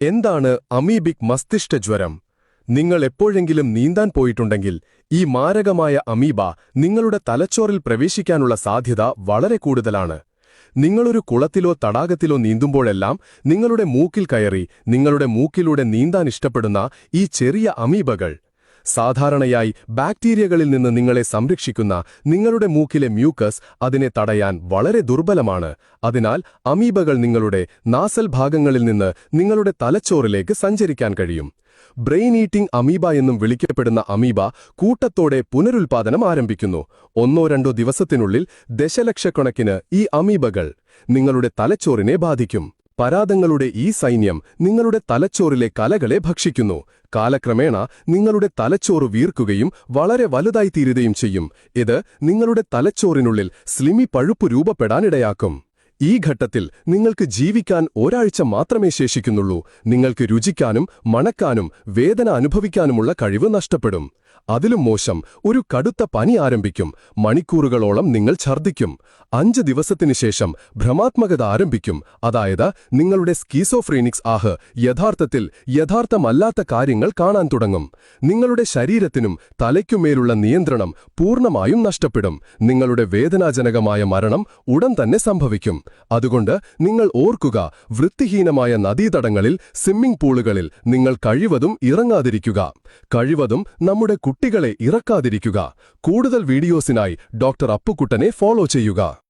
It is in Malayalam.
എന്താണ് അമീബിക് മസ്തിഷ്ക ജ്വരം? നിങ്ങൾ എപ്പോഴെങ്കിലും നീന്താൻ പോയിട്ടുണ്ടെങ്കിൽ ഈ മാരകമായ അമീബ നിങ്ങളുടെ തലച്ചോറിൽ പ്രവേശിക്കാനുള്ള സാധ്യത വളരെ കൂടുതലാണ്. നിങ്ങളൊരു കുളത്തിലോ തടാകത്തിലോ നീന്തുമ്പോഴെല്ലാം നിങ്ങളുടെ മൂക്കിൽ കയറി നിങ്ങളുടെ മൂക്കിലൂടെ നീന്താൻ ഇഷ്ടപ്പെടുന്ന ഈ ചെറിയ അമീബകൾ സാധാരണയായി ബാക്ടീരിയകളിൽ നിന്ന് നിങ്ങളെ സംരക്ഷിക്കുന്ന നിങ്ങളുടെ മൂക്കിലെ മ്യൂക്കസ് അതിനെ തടയാൻ വളരെ ദുർബലമാണ്. അതിനാൽ അമീബകൾ നിങ്ങളുടെ നാസൽ ഭാഗങ്ങളിൽ നിന്ന് നിങ്ങളുടെ തലച്ചോറിലേക്ക് സഞ്ചരിക്കാൻ കഴിയും. ബ്രെയിൻ ഈറ്റിംഗ് അമീബ എന്നും വിളിക്കപ്പെടുന്ന അമീബ കൂട്ടത്തോടെ പുനരുൽപാദനം ആരംഭിക്കുന്നു. ഒന്നോ രണ്ടോ ദിവസത്തിനുള്ളിൽ ദശലക്ഷക്കണക്കിന് ഈ അമീബകൾ നിങ്ങളുടെ തലച്ചോറിനെ ബാധിക്കും. പരാതങ്ങളുടെ ഈ സൈന്യം നിങ്ങളുടെ തലച്ചോറിലെ കലകളെ ഭക്ഷിക്കുന്നു. കാലക്രമേണ നിങ്ങളുടെ തലച്ചോറ് വീർക്കുകയും വളരെ വലുതായി തീരുകയും ചെയ്യും. ഇത് നിങ്ങളുടെ തലച്ചോറിനുള്ളിൽ സ്ലിമി പഴുപ്പ് രൂപപ്പെടാനിടയാക്കും. ഈ ഘട്ടത്തിൽ നിങ്ങൾക്ക് ജീവിക്കാൻ ഒരാഴ്ച മാത്രമേ ശേഷിക്കുന്നുള്ളൂ. നിങ്ങൾക്ക് രുചിക്കാനും മണക്കാനും വേദന അനുഭവിക്കാനുമുള്ള കഴിവ് നഷ്ടപ്പെടും. അതിലും മോശം ഒരു കടുത്ത പനി ആരംഭിക്കും. മണിക്കൂറുകളോളം നിങ്ങൾ ഛർദ്ദിക്കും. അഞ്ച് ദിവസത്തിനു ശേഷം ഭ്രമാത്മകത ആരംഭിക്കും. അതായത് നിങ്ങളുടെ സ്കീസോഫ്രീനിക്സ് ആഹ് യഥാർത്ഥത്തിൽ യഥാർത്ഥമല്ലാത്ത കാര്യങ്ങൾ കാണാൻ തുടങ്ങും. നിങ്ങളുടെ ശരീരത്തിനും തലയ്ക്കുമേലുള്ള നിയന്ത്രണം പൂർണമായും നഷ്ടപ്പെടും. നിങ്ങളുടെ വേദനാജനകമായ മരണം ഉടൻ തന്നെ സംഭവിക്കും. അതുകൊണ്ട് നിങ്ങൾ ഓർക്കുക വൃത്തിഹീനമായ നദീതടങ്ങളിൽ സ്വിമ്മിംഗ് പൂളുകളിൽ നിങ്ങൾ കഴിവതും ഇറങ്ങാതിരിക്കുക. കഴിവതും നമ്മുടെ കുട്ടികളെ ഇറക്കാതിരിക്കുക. കൂടുതൽ വീഡിയോസിനായി ഡോക്ടർ അപ്പുക്കുട്ടനെ ഫോളോ ചെയ്യുക.